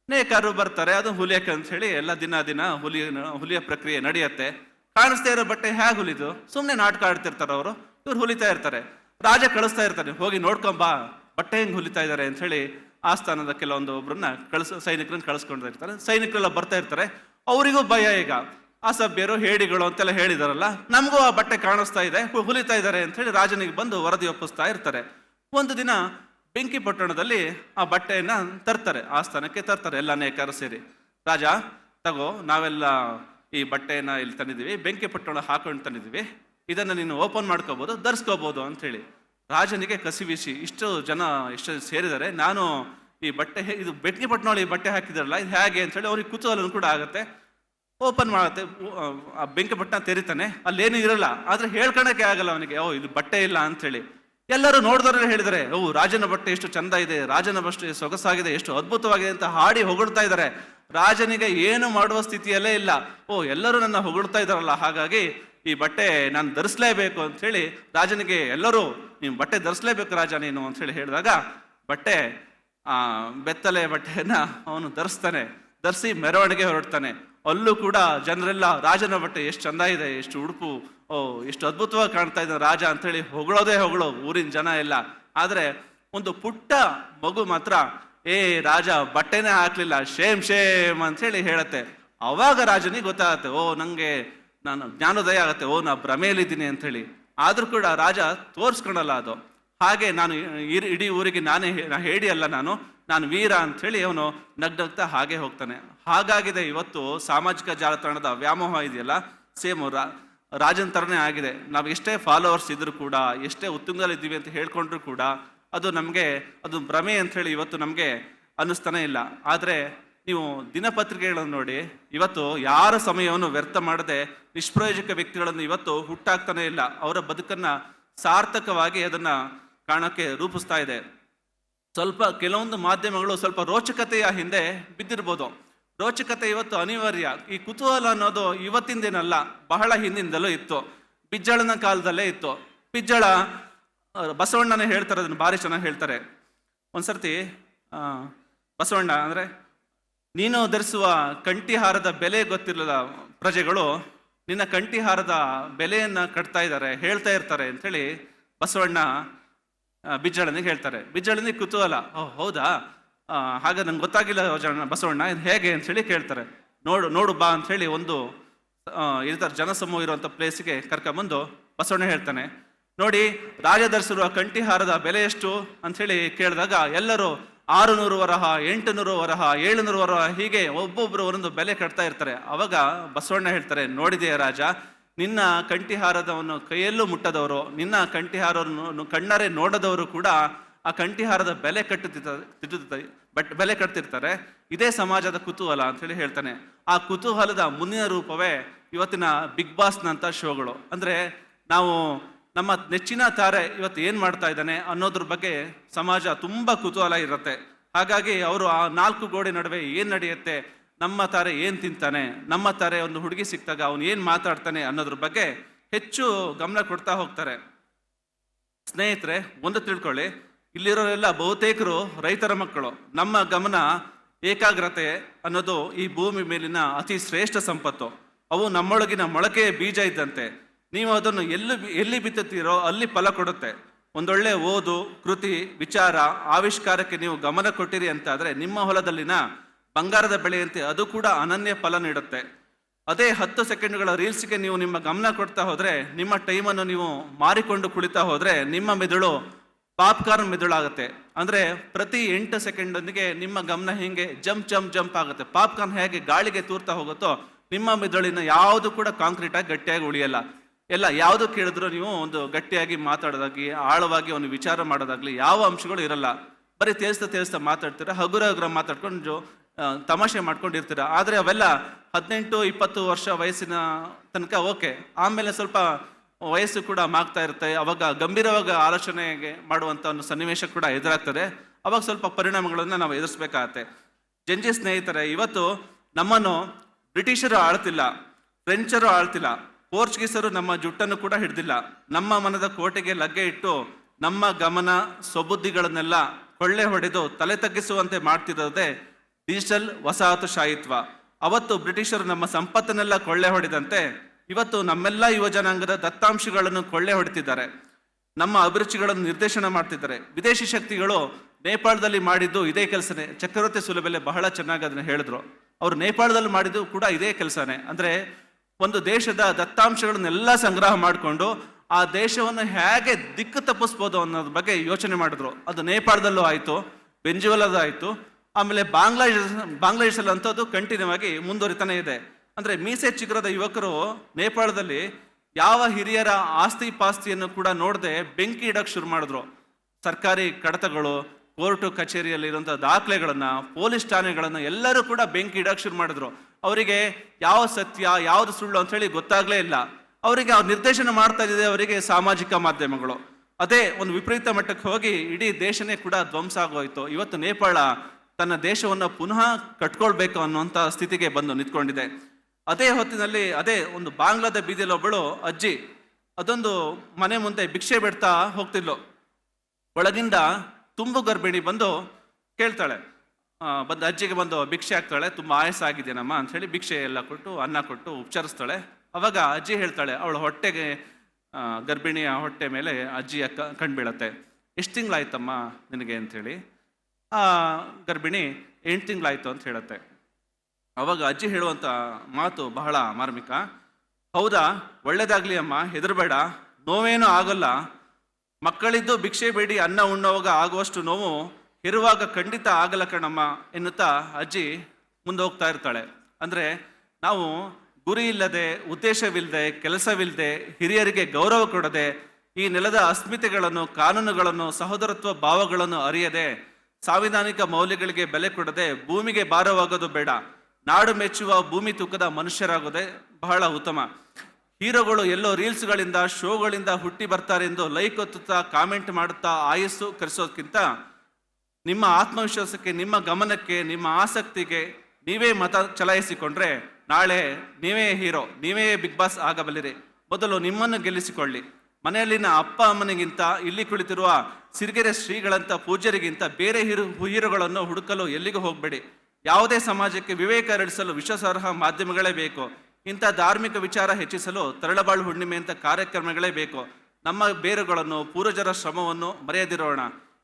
ನೇಕಾರರು ಬರ್ತಾರೆ, ಅದು ಹುಲಿಯಕ್ಕೆ ಅಂತ ಹೇಳಿ ಎಲ್ಲ ದಿನ ದಿನ ಹುಲಿ, ಹುಲಿಯ ಪ್ರಕ್ರಿಯೆ ನಡೆಯುತ್ತೆ. ಕಾಣಿಸ್ತಾ ಇರೋ ಬಟ್ಟೆ ಹೇಗೆ ಹುಲಿದು? ಸುಮ್ಮನೆ ನಾಟಕ ಆಡ್ತಿರ್ತಾರೆ ಅವರು. ಇವ್ರು ಹುಲಿತಾ ಇರ್ತಾರೆ. ರಾಜ ಕಳಿಸ್ತಾ ಇರ್ತಾನೆ, ಹೋಗಿ ನೋಡ್ಕೊಂಬಾ ಬಟ್ಟೆ ಹೆಂಗೆ ಹುಲಿತಾ ಇದ್ದಾರೆ ಅಂತ ಹೇಳಿ ಆಸ್ಥಾನದ ಕೆಲವೊಂದು ಒಬ್ಬರನ್ನ ಕಳಿಸ, ಸೈನಿಕರನ್ನ ಕಳಿಸ್ಕೊಂಡು ಇರ್ತಾರೆ ಸೈನಿಕರೆಲ್ಲ ಬರ್ತಾ ಇರ್ತಾರೆ. ಅವರಿಗೂ ಭಯ ಈಗ. ಅಸಭ್ಯರು, ಹೇಡಿಗಳು ಅಂತೆಲ್ಲ ಹೇಳಿದಾರಲ್ಲ, ನಮಗೂ ಆ ಬಟ್ಟೆ ಕಾಣಿಸ್ತಾ ಇದೆ ಹುಲಿತಾ ಇದ್ದಾರೆ ಅಂತ ಹೇಳಿ ರಾಜನಿಗೆ ಬಂದು ವರದಿ ಒಪ್ಪಿಸ್ತಾ ಇರ್ತಾರೆ. ಒಂದು ದಿನ ಬೆಂಕಿ ಪಟ್ಟಣದಲ್ಲಿ ಆ ಬಟ್ಟೆಯನ್ನು ತರ್ತಾರೆ ಆ ಸ್ಥಾನಕ್ಕೆ ತರ್ತಾರೆ ಎಲ್ಲ ನೇಕಾರರು ಸೇರಿ. ರಾಜ, ತಗೋ, ನಾವೆಲ್ಲ ಈ ಬಟ್ಟೆಯನ್ನು ಇಲ್ಲಿ ತಂದಿದ್ದೀವಿ, ಬೆಂಕಿ ಪಟ್ಟಣ ಹಾಕೊಂಡು ತಂದಿದ್ದೀವಿ. ಇದನ್ನು ನೀನು ಓಪನ್ ಮಾಡ್ಕೋಬೋದು, ಧರಿಸ್ಕೋಬೋದು ಅಂಥೇಳಿ. ರಾಜನಿಗೆ ಕಸಿವಿಸಿ ಇಷ್ಟು ಜನ ಇಷ್ಟು ಸೇರಿದ್ದಾರೆ, ನಾನು ಈ ಬಟ್ಟೆ ಇದು ಬೆಂಕಿ ಪಟ್ಟಣ ಈ ಬಟ್ಟೆ ಹಾಕಿದಾರಲ್ಲ ಇದು ಹೇಗೆ ಅಂತೇಳಿ ಅವ್ರಿಗೆ ಕುತೂಹಲ ಕೂಡ ಆಗುತ್ತೆ. ಓಪನ್ ಮಾಡುತ್ತೆ, ಆ ಬೆಂಕಿ ಪಟ್ಟಣ ತೆರಿತಾನೆ, ಅಲ್ಲೇನೂ ಇರಲ್ಲ, ಆದರೆ ಹೇಳ್ಕೊಳಕ್ಕೆ ಆಗಲ್ಲ ಅವನಿಗೆ, ಓ, ಇದು ಬಟ್ಟೆ ಇಲ್ಲ ಅಂಥೇಳಿ. ಎಲ್ಲರೂ ನೋಡಿದ್ರೆ ಹೇಳಿದರೆ, ಓ, ರಾಜನ ಬಟ್ಟೆ ಎಷ್ಟು ಚಂದ ಇದೆ, ರಾಜನ ಬಟ್ಟೆ ಸೊಗಸಾಗಿದೆ, ಎಷ್ಟು ಅದ್ಭುತವಾಗಿದೆ ಅಂತ ಹಾಡಿ ಹೊಗಳ್ತಾ ಇದ್ದಾರೆ. ರಾಜನಿಗೆ ಏನು ಮಾಡುವ ಸ್ಥಿತಿಯಲ್ಲೇ ಇಲ್ಲ. ಓ, ಎಲ್ಲರೂ ನನ್ನ ಹೊಗಳ್ತಾ ಇದ್ದಾರಲ್ಲ, ಹಾಗಾಗಿ ಈ ಬಟ್ಟೆ ನಾನು ಧರಿಸ್ಲೇಬೇಕು ಅಂತ ಹೇಳಿ ರಾಜನಿಗೆ ಎಲ್ಲರೂ ನೀವು ಬಟ್ಟೆ ಧರಿಸ್ಲೇಬೇಕು ರಾಜ ನೀನು ಅಂತ ಹೇಳಿ ಹೇಳಿದಾಗ, ಬಟ್ಟೆ ಬೆತ್ತಲೆ ಬಟ್ಟೆಯನ್ನ ಅವನು ಧರಿಸ್ತಾನೆ. ಧರಿಸಿ ಮೆರವಣಿಗೆ ಹೊರಡ್ತಾನೆ. ಅಲ್ಲೂ ಕೂಡ ಜನರೆಲ್ಲ, ರಾಜನ ಬಟ್ಟೆ ಎಷ್ಟು ಚಂದ ಇದೆ, ಎಷ್ಟು ಉಡುಪು, ಓ, ಎಷ್ಟು ಅದ್ಭುತವಾಗಿ ಕಾಣ್ತಾ ಇದ್ದಾನೆ ರಾಜ ಅಂತ ಹೇಳಿ ಹೊಗಳೋದೇ ಹೊಗಳೋ ಊರಿನ ಜನ ಎಲ್ಲ. ಆದರೆ ಒಂದು ಪುಟ್ಟ ಮಗು ಮಾತ್ರ, ಏ, ರಾಜ, ಬಟ್ಟೆನೇ ಹಾಕ್ಲಿಲ್ಲ, ಶೇಮ್ ಶೇಮ್ ಅಂತ ಹೇಳಿ ಹೇಳತ್ತೆ. ಅವಾಗ ರಾಜನಿಗೆ ಗೊತ್ತಾಗತ್ತೆ, ಓ, ನಂಗೆ, ನಾನು ಜ್ಞಾನೋದಯ ಆಗತ್ತೆ, ಓ, ನಾ ಭ್ರಮೆಯಲ್ಲಿದ್ದೀನಿ ಅಂತ ಹೇಳಿ ಆದ್ರೂ ಕೂಡ ರಾಜ ತೋರಿಸ್ಕೊಳಲ್ಲ ಅದು. ಹಾಗೆ ನಾನು ಇಡೀ ಊರಿಗೆ ನಾನೇ ಹೇಳಿ ಅಲ್ಲ ನಾನು ನಾನು ವೀರ ಅಂತ ಹೇಳಿ ಅವನು ನಗ್ನಗ್ತಾ ಹಾಗೆ ಹೋಗ್ತಾನೆ. ಹಾಗಾಗಿದೆ ಇವತ್ತು ಸಾಮಾಜಿಕ ಜಾಲತಾಣದ ವ್ಯಾಮೋಹ ಇದೆಯಲ್ಲ? ಸೇಮ್ ರಾಜನ ತರನೇ ಆಗಿದೆ. ನಾವು ಎಷ್ಟೇ ಫಾಲೋವರ್ಸ್ ಇದ್ದರೂ ಕೂಡ, ಎಷ್ಟೇ ಉತ್ತುಂಗದಲ್ಲಿ ಇದ್ದೀವಿ ಅಂತ ಹೇಳ್ಕೊಂಡ್ರು ಕೂಡ, ಅದು ನಮಗೆ, ಅದು ಭ್ರಮೆ ಅಂತ ಹೇಳಿ ಇವತ್ತು ನಮಗೆ ಅನ್ನಿಸ್ತಾನೆ ಇಲ್ಲ. ಆದರೆ ನೀವು ದಿನಪತ್ರಿಕೆಗಳನ್ನು ನೋಡಿ, ಇವತ್ತು ಯಾರ ಸಮಯವನ್ನು ವ್ಯರ್ಥ ಮಾಡದೆ ನಿಷ್ಪ್ರಯೋಜಕ ವ್ಯಕ್ತಿಗಳನ್ನು ಇವತ್ತು ಹುಟ್ಟಾಗ್ತಾನೇ ಇಲ್ಲ. ಅವರ ಬದುಕನ್ನು ಸಾರ್ಥಕವಾಗಿ ಅದನ್ನ ಕಾಣಕ್ಕೆ ರೂಪಿಸ್ತಾ ಇದೆ. ಸ್ವಲ್ಪ ಕೆಲವೊಂದು ಮಾಧ್ಯಮಗಳು ಸ್ವಲ್ಪ ರೋಚಕತೆಯ ಹಿಂದೆ ಬಿದ್ದಿರ್ಬೋದು. ರೋಚಕತೆ ಇವತ್ತು ಅನಿವಾರ್ಯ. ಈ ಕುತೂಹಲ ಅನ್ನೋದು ಇವತ್ತಿಂದೇನಲ್ಲ ಬಹಳ ಹಿಂದಿಂದಲೂ ಇತ್ತು. ಬಿಜ್ಜಳನ ಕಾಲದಲ್ಲೇ ಇತ್ತು. ಬಿಜ್ಜಳ ಬಸವಣ್ಣನ ಹೇಳ್ತಾರೆ, ಅದನ್ನು ಭಾರಿ ಚೆನ್ನಾಗಿ ಹೇಳ್ತಾರೆ. ಒಂದ್ಸರ್ತಿ ಬಸವಣ್ಣ ಅಂದರೆ, ನೀನು ಧರಿಸುವ ಕಂಠಿಹಾರದ ಬೆಲೆ ಗೊತ್ತಿರಲಿಲ್ಲ ಪ್ರಜೆಗಳು ನಿನ್ನ ಕಂಠಿಹಾರದ ಬೆಲೆಯನ್ನು ಕಟ್ತಾ ಇದ್ದಾರೆ, ಹೇಳ್ತಾ ಇರ್ತಾರೆ ಅಂಥೇಳಿ ಬಸವಣ್ಣ ಬಿಜ್ಜಳನಿಗೆ ಹೇಳ್ತಾರೆ. ಬಿಜ್ಜಳನಿಗೆ ಕುತೂಹಲ. ಓ, ಹೌದಾ? ಹಾಗೆ ನಂಗೆ ಗೊತ್ತಾಗಿಲ್ಲ ಬಸವಣ್ಣ, ಇದು ಹೇಗೆ ಅಂಥೇಳಿ ಕೇಳ್ತಾರೆ. ನೋಡು ನೋಡು ಬಾ ಅಂಥೇಳಿ ಒಂದು ಇರ್ತಾರೆ, ಜನಸಮೂಹ ಇರುವಂಥ ಪ್ಲೇಸಿಗೆ ಕರ್ಕೊಂಬಂದು ಬಸವಣ್ಣ ಹೇಳ್ತಾನೆ. ನೋಡಿ ರಾಜಧರ್ಸರು ಆ ಕಂಠಿಹಾರದ ಬೆಲೆ ಎಷ್ಟು ಅಂಥೇಳಿ ಕೇಳಿದಾಗ ಎಲ್ಲರೂ ಆರು ನೂರು ವರಹ ಎಂಟು ನೂರು ವರಹ ಏಳು ನೂರು ವರಹ ಹೀಗೆ ಒಬ್ಬೊಬ್ಬರು ಒಂದೊಂದು ಬೆಲೆ ಕಟ್ತಾ ಇರ್ತಾರೆ. ಅವಾಗ ಬಸವಣ್ಣ ಹೇಳ್ತಾರೆ, ನೋಡಿದೆಯಾ ರಾಜ? ನಿನ್ನ ಕಂಠಿಹಾರದವನ್ನು ಕೈಯಲ್ಲೂ ಮುಟ್ಟದವರು, ನಿನ್ನ ಕಂಠಿಹಾರವನ್ನು ಕಣ್ಣರೆ ನೋಡದವರು ಕೂಡ ಆ ಕಂಠಿಹಾರದ ಬೆಲೆ ಕಟ್ಟುತ್ತಿರ್ತಾರೆ ಬಟ್ ಬೆಲೆ ಕಟ್ತಿರ್ತಾರೆ. ಇದೇ ಸಮಾಜದ ಕುತೂಹಲ ಅಂತ ಹೇಳಿ ಹೇಳ್ತಾನೆ. ಆ ಕುತೂಹಲದ ಮುಂದಿನ ರೂಪವೇ ಇವತ್ತಿನ ಬಿಗ್ ಬಾಸ್ನಂಥ ಶೋಗಳು. ಅಂದರೆ ನಾವು ನಮ್ಮ ನೆಚ್ಚಿನ ತಾರೆ ಇವತ್ತು ಏನು ಮಾಡ್ತಾ ಇದ್ದಾನೆ ಅನ್ನೋದ್ರ ಬಗ್ಗೆ ಸಮಾಜ ತುಂಬ ಕುತೂಹಲ ಇರುತ್ತೆ. ಹಾಗಾಗಿ ಅವರು ಆ ನಾಲ್ಕು ಗೋಡೆ ನಡುವೆ ಏನು ನಡೆಯುತ್ತೆ ನಮ್ಮ ತಾರೆ ಏನು ತಿಂತಾನೆ, ನಮ್ಮ ತಾರೆ ಒಂದು ಹುಡುಗಿ ಸಿಕ್ತಾಗ ಅವನು ಏನು ಮಾತಾಡ್ತಾನೆ ಅನ್ನೋದ್ರ ಬಗ್ಗೆ ಹೆಚ್ಚು ಗಮನ ಕೊಡ್ತಾ ಹೋಗ್ತಾರೆ. ಸ್ನೇಹಿತರೆ, ಒಂದು ತಿಳ್ಕೊಳ್ಳಿ, ಇಲ್ಲಿರೋರೆಲ್ಲ ಬಹುತೇಕರು ರೈತರ ಮಕ್ಕಳು. ನಮ್ಮ ಗಮನ ಏಕಾಗ್ರತೆ ಅನ್ನೋದು ಈ ಭೂಮಿ ಮೇಲಿನ ಅತಿ ಶ್ರೇಷ್ಠ ಸಂಪತ್ತು. ಅವು ನಮ್ಮೊಳಗಿನ ಮೊಳಕೆಯ ಬೀಜ ಇದ್ದಂತೆ. ನೀವು ಅದನ್ನು ಎಲ್ಲಿ ಎಲ್ಲಿ ಬಿತ್ತುತ್ತೀರೋ ಅಲ್ಲಿ ಫಲ ಕೊಡುತ್ತೆ. ಒಂದೊಳ್ಳೆ ಓದು, ಕೃತಿ, ವಿಚಾರ, ಆವಿಷ್ಕಾರಕ್ಕೆ ನೀವು ಗಮನ ಕೊಟ್ಟಿರಿ ಅಂತಾದರೆ ನಿಮ್ಮ ಹೊಲದಲ್ಲಿನ ಬಂಗಾರದ ಬೆಳೆಯಂತೆ ಅದು ಕೂಡ ಅನನ್ಯ ಫಲ ನೀಡುತ್ತೆ. ಅದೇ ಹತ್ತು ಸೆಕೆಂಡ್ಗಳ ರೀಲ್ಸ್ಗೆ ನೀವು ನಿಮ್ಮ ಗಮನ ಕೊಡ್ತಾ ಹೋದರೆ, ನಿಮ್ಮ ಟೈಮನ್ನು ನೀವು ಮಾರಿಕೊಂಡು ಕುಳಿತಾ ಹೋದರೆ, ನಿಮ್ಮ ಮೆದುಳು ಪಾಪ್ಕಾರ್ನ್ ಮೆದುಳಾಗುತ್ತೆ ಅಂದರೆ ಪ್ರತಿ ಎಂಟು ಸೆಕೆಂಡೊಂದಿಗೆ ನಿಮ್ಮ ಗಮನ ಹೇಗೆ ಜಂಪ್ ಜಂಪ್ ಜಂಪ್ ಆಗುತ್ತೆ. ಪಾಪ್ಕಾರ್ನ್ ಹೇಗೆ ಗಾಳಿಗೆ ತೂರ್ತಾ ಹೋಗುತ್ತೋ, ನಿಮ್ಮ ಮೆದುಳಿನ ಯಾವುದು ಕೂಡ ಕಾಂಕ್ರೀಟಾಗಿ ಗಟ್ಟಿಯಾಗಿ ಉಳಿಯಲ್ಲ. ಎಲ್ಲ ಯಾವುದು ಕೇಳಿದ್ರು ನೀವು ಒಂದು ಗಟ್ಟಿಯಾಗಿ ಮಾತಾಡೋದಾಗಿ ಆಳವಾಗಿ ಒಂದು ವಿಚಾರ ಮಾಡೋದಾಗಲಿ, ಯಾವ ಅಂಶಗಳು ಇರಲ್ಲ. ಬರೀ ತೇಲ್ಸ್ತಾ ತೇಲ್ಸ್ತಾ ಮಾತಾಡ್ತೀರಾ, ಹಗುರ ಹಗುರ ಮಾತಾಡ್ಕೊಂಡು ತಮಾಷೆ ಮಾಡ್ಕೊಂಡಿರ್ತೀರ. ಆದರೆ ಅವೆಲ್ಲ ಹದಿನೆಂಟು, ಇಪ್ಪತ್ತು ವರ್ಷ ವಯಸ್ಸಿನ ತನಕ ಓಕೆ. ಆಮೇಲೆ ಸ್ವಲ್ಪ ವಯಸ್ಸು ಕೂಡ ಮಾಗ್ತಾ ಇರುತ್ತೆ. ಅವಾಗ ಗಂಭೀರವಾಗಿ ಆಲೋಚನೆಗೆ ಮಾಡುವಂಥ ಒಂದು ಸನ್ನಿವೇಶ ಕೂಡ ಎದುರಾಗ್ತದೆ. ಅವಾಗ ಸ್ವಲ್ಪ ಪರಿಣಾಮಗಳನ್ನು ನಾವು ಎದುರಿಸ್ಬೇಕಾಗತ್ತೆ. ಜಂಜಿ ಸ್ನೇಹಿತರೆ, ಇವತ್ತು ನಮ್ಮನ್ನು ಬ್ರಿಟಿಷರು ಆಳ್ತಿಲ್ಲ, ಫ್ರೆಂಚರು ಆಳ್ತಿಲ್ಲ, ಪೋರ್ಚುಗೀಸರು ನಮ್ಮ ಜುಟ್ಟನ್ನು ಕೂಡ ಹಿಡ್ದಿಲ್ಲ. ನಮ್ಮ ಮನದ ಕೋಟೆಗೆ ಲಗ್ಗೆ ಇಟ್ಟು ನಮ್ಮ ಗಮನ ಸ್ವಬುದ್ಧಿಗಳನ್ನೆಲ್ಲ ಕೊಳ್ಳೆ ಹೊಡೆದು ತಲೆ ತಗ್ಗಿಸುವಂತೆ ಮಾಡ್ತಿರೋದೇ ಡಿಜಿಟಲ್ ವಸಾಹತುಶಾಹಿತ್ವ. ಅವತ್ತು ಬ್ರಿಟಿಷರು ನಮ್ಮ ಸಂಪತ್ತನ್ನೆಲ್ಲ ಕೊಳ್ಳೆ ಹೊಡೆದಂತೆ, ಇವತ್ತು ನಮ್ಮೆಲ್ಲ ಯುವ ಜನಾಂಗದ ದತ್ತಾಂಶಗಳನ್ನು ಕೊಳ್ಳೆ ಹೊಡೆತಿದ್ದಾರೆ. ನಮ್ಮ ಅಭಿರುಚಿಗಳನ್ನು ನಿರ್ದೇಶನ ಮಾಡ್ತಿದ್ದಾರೆ. ವಿದೇಶಿ ಶಕ್ತಿಗಳು ನೇಪಾಳದಲ್ಲಿ ಮಾಡಿದ್ದು ಇದೇ ಕೆಲಸನೇ. ಚಕ್ರವರ್ತಿ ಸುಲಭೆಲೆ ಬಹಳ ಚೆನ್ನಾಗಿ ಅದನ್ನ ಹೇಳಿದ್ರು. ಅವರು ನೇಪಾಳದಲ್ಲಿ ಮಾಡಿದ್ದು ಕೂಡ ಇದೇ ಕೆಲಸನೇ. ಅಂದರೆ ಒಂದು ದೇಶದ ದತ್ತಾಂಶಗಳನ್ನೆಲ್ಲ ಸಂಗ್ರಹ ಮಾಡಿಕೊಂಡು ಆ ದೇಶವನ್ನು ಹೇಗೆ ದಿಕ್ಕು ತಪ್ಪಿಸ್ಬೋದು ಅನ್ನೋದ್ರ ಬಗ್ಗೆ ಯೋಚನೆ ಮಾಡಿದ್ರು. ಅದು ನೇಪಾಳದಲ್ಲೂ ಆಯಿತು ಬೆಂಜುವಲದ ಆಯ್ತು ಆಮೇಲೆ ಬಾಂಗ್ಲಾದೇಶ ಬಾಂಗ್ಲಾದೇಶಲ್ಲಿ ಅಂಥದ್ದು ಕಂಟಿನ್ಯೂ ಆಗಿ ಮುಂದುವರಿತಾನೆ ಇದೆ. ಅಂದರೆ ಮೀಸೆ ಚಿಗುರದ ಯುವಕರು ನೇಪಾಳದಲ್ಲಿ ಯಾವ ಹಿರಿಯರ ಆಸ್ತಿ ಪಾಸ್ತಿಯನ್ನು ಕೂಡ ನೋಡದೆ ಬೆಂಕಿ ಇಡೋಕ್ಕೆ ಶುರು ಮಾಡಿದ್ರು. ಸರ್ಕಾರಿ ಕಡತಗಳು, ಕೋರ್ಟು ಕಚೇರಿಯಲ್ಲಿರುವಂಥ ದಾಖಲೆಗಳನ್ನು, ಪೊಲೀಸ್ ಠಾಣೆಗಳನ್ನು ಎಲ್ಲರೂ ಕೂಡ ಬೆಂಕಿ ಇಡೋಕ್ಕೆ ಶುರು ಮಾಡಿದ್ರು. ಅವರಿಗೆ ಯಾವ ಸತ್ಯ, ಯಾವ್ದು ಸುಳ್ಳು ಅಂತ ಹೇಳಿ ಗೊತ್ತಾಗ್ಲೇ ಇಲ್ಲ. ಅವರಿಗೆ ಅವ್ರು ನಿರ್ದೇಶನ ಮಾಡ್ತಾ ಇದ್ದಿದೆ ಅವರಿಗೆ ಸಾಮಾಜಿಕ ಮಾಧ್ಯಮಗಳು. ಅದೇ ಒಂದು ವಿಪರೀತ ಮಟ್ಟಕ್ಕೆ ಹೋಗಿ ಇಡೀ ದೇಶನೇ ಕೂಡ ಧ್ವಂಸ ಆಗೋಯ್ತು. ಇವತ್ತು ನೇಪಾಳ ತನ್ನ ದೇಶವನ್ನು ಪುನಃ ಕಟ್ಕೊಳ್ಬೇಕು ಅನ್ನುವಂತ ಸ್ಥಿತಿಗೆ ಬಂದು ನಿಂತ್ಕೊಂಡಿದೆ. ಅದೇ ಹೊತ್ತಿನಲ್ಲಿ ಅದೇ ಒಂದು ಬಾಂಗ್ಲಾದ ಬೀದಿಯಲ್ಲಿ ಒಬ್ಬಳು ಅಜ್ಜಿ ಅದೊಂದು ಮನೆ ಮುಂದೆ ಭಿಕ್ಷೆ ಬಿಡ್ತಾ ಹೋಗ್ತಿದ್ಲು. ಒಳಗಿಂದ ತುಂಬು ಗರ್ಭಿಣಿ ಬಂದು ಕೇಳ್ತಾಳೆ ಬಂದು ಅಜ್ಜಿಗೆ ಬಂದು ಭಿಕ್ಷೆ ಹಾಕ್ತಾಳೆ, ತುಂಬ ಅಂತ ಹೇಳಿ ಭಿಕ್ಷೆ ಎಲ್ಲ ಕೊಟ್ಟು, ಅನ್ನ ಕೊಟ್ಟು ಉಪಚರಿಸ್ತಾಳೆ ಅವಾಗ ಅಜ್ಜಿ ಹೇಳ್ತಾಳೆ, ಅವಳ ಹೊಟ್ಟೆಗೆ ಗರ್ಭಿಣಿಯ ಹೊಟ್ಟೆ ಮೇಲೆ ಅಜ್ಜಿಯ ಕಣ್ಬೀಳತ್ತೆ ಎಷ್ಟು ತಿಂಗಳಾಯ್ತಮ್ಮ ನಿನಗೆ? ಅಂಥೇಳಿ ಆ ಗರ್ಭಿಣಿ ಎಂಟು ತಿಂಗಳಾಯ್ತು ಅಂತ ಹೇಳುತ್ತೆ. ಅವಾಗ ಅಜ್ಜಿ ಹೇಳುವಂತ ಮಾತು ಬಹಳ ಮಾರ್ಮಿಕ. ಹೌದಾ, ಒಳ್ಳೇದಾಗ್ಲಿ ಅಮ್ಮ, ಹೆದರಬೇಡ. ನೋವೇನೂ ಆಗಲ್ಲ. ಮಕ್ಕಳಿದ್ದು ಭಿಕ್ಷೆ ಬೇಡಿ, ಅನ್ನ ಉಣ್ಣುವಾಗ ಆಗುವಷ್ಟು ನೋವು ಇರುವಾಗ ಖಂಡಿತ ಆಗಲ್ಲ ಕಣಮ್ಮ ಎನ್ನುತ್ತಾ ಅಜ್ಜಿ ಮುಂದೆ ಹೋಗ್ತಾ ಇರ್ತಾಳೆ. ಅಂದ್ರೆ ನಾವು ಗುರಿ ಇಲ್ಲದೆ ಉದ್ದೇಶವಿಲ್ಲದೆ ಕೆಲಸವಿಲ್ಲದೆ ಹಿರಿಯರಿಗೆ ಗೌರವ ಕೊಡದೆ ಈ ನೆಲದ ಅಸ್ಮಿತೆಗಳನ್ನು, ಕಾನೂನುಗಳನ್ನು, ಸಹೋದರತ್ವ ಭಾವಗಳನ್ನು ಅರಿಯದೆ ಸಾಂವಿಧಾನಿಕ ಮೌಲ್ಯಗಳಿಗೆ ಬೆಲೆ ಕೊಡದೆ ಭೂಮಿಗೆ ಭಾರವಾಗೋದು ಬೇಡ. ನಾಡು ಮೆಚ್ಚುವ ಭೂಮಿ ತೂಕದ ಮನುಷ್ಯರಾಗೋದೇ ಬಹಳ ಉತ್ತಮ. ಹೀರೋಗಳು ಎಲ್ಲೋ ರೀಲ್ಸ್ಗಳಿಂದ, ಶೋಗಳಿಂದ ಹುಟ್ಟಿ ಬರ್ತಾರೆ ಎಂದು ಲೈಕ್ ಒತ್ತುತ್ತಾ, ಕಾಮೆಂಟ್ ಮಾಡುತ್ತಾ, ಆಯಸ್ಸು ಕರೆಸೋದಕ್ಕಿಂತ ನಿಮ್ಮ ಆತ್ಮವಿಶ್ವಾಸಕ್ಕೆ, ನಿಮ್ಮ ಗಮನಕ್ಕೆ, ನಿಮ್ಮ ಆಸಕ್ತಿಗೆ ನೀವೇ ಮತ ಚಲಾಯಿಸಿಕೊಂಡ್ರೆ ನಾಳೆ ನೀವೇ ಹೀರೋ, ನೀವೇ ಬಿಗ್ ಬಾಸ್ ಆಗಬಲ್ಲಿರಿ. ಮೊದಲು ನಿಮ್ಮನ್ನು ಗೆಲ್ಲಿಸಿಕೊಳ್ಳಿ. ಮನೆಯಲ್ಲಿನ ಅಪ್ಪ ಅಮ್ಮನಿಗಿಂತ ಇಲ್ಲಿ ಕುಳಿತಿರುವ ಸಿರಿಗೆರೆ ಶ್ರೀಗಳಂತ ಪೂಜ್ಯರಿಗಿಂತ ಬೇರೆ ಹಿರು ಹೀರೋಗಳನ್ನು ಹುಡುಕಲು ಎಲ್ಲಿಗೂ ಹೋಗಬೇಡಿ. ಯಾವುದೇ ಸಮಾಜಕ್ಕೆ ವಿವೇಕ ಹರಡಿಸಲು ವಿಶ್ವಾಸಾರ್ಹ ಮಾಧ್ಯಮಗಳೇ ಬೇಕು. ಇಂಥ ಧಾರ್ಮಿಕ ವಿಚಾರ ಹೆಚ್ಚಿಸಲು ತರಳಬಾಳು ಹುಣ್ಣಿಮೆ ಅಂತ ಕಾರ್ಯಕ್ರಮಗಳೇ ಬೇಕು. ನಮ್ಮ ಬೇರುಗಳನ್ನು, ಪೂರ್ವಜರ ಶ್ರಮವನ್ನು ಮರೆಯದಿರೋಣ.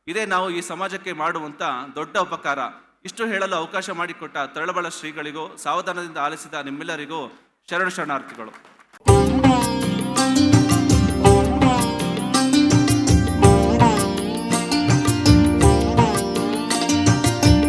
ಇದೇ ನಾವು ಈ ಸಮಾಜಕ್ಕೆ ಮಾಡುವಂಥ ದೊಡ್ಡ ಉಪಕಾರ. ಇಷ್ಟು ಹೇಳಲು ಅವಕಾಶ ಮಾಡಿಕೊಟ್ಟ ತರಳಬಾಳ ಶ್ರೀಗಳಿಗೂ, ಸಾವಧಾನದಿಂದ ಆಲಿಸಿದ ನಿಮ್ಮೆಲ್ಲರಿಗೂ ಶರಣ ಶರಣಾರ್ಥಿಗಳು.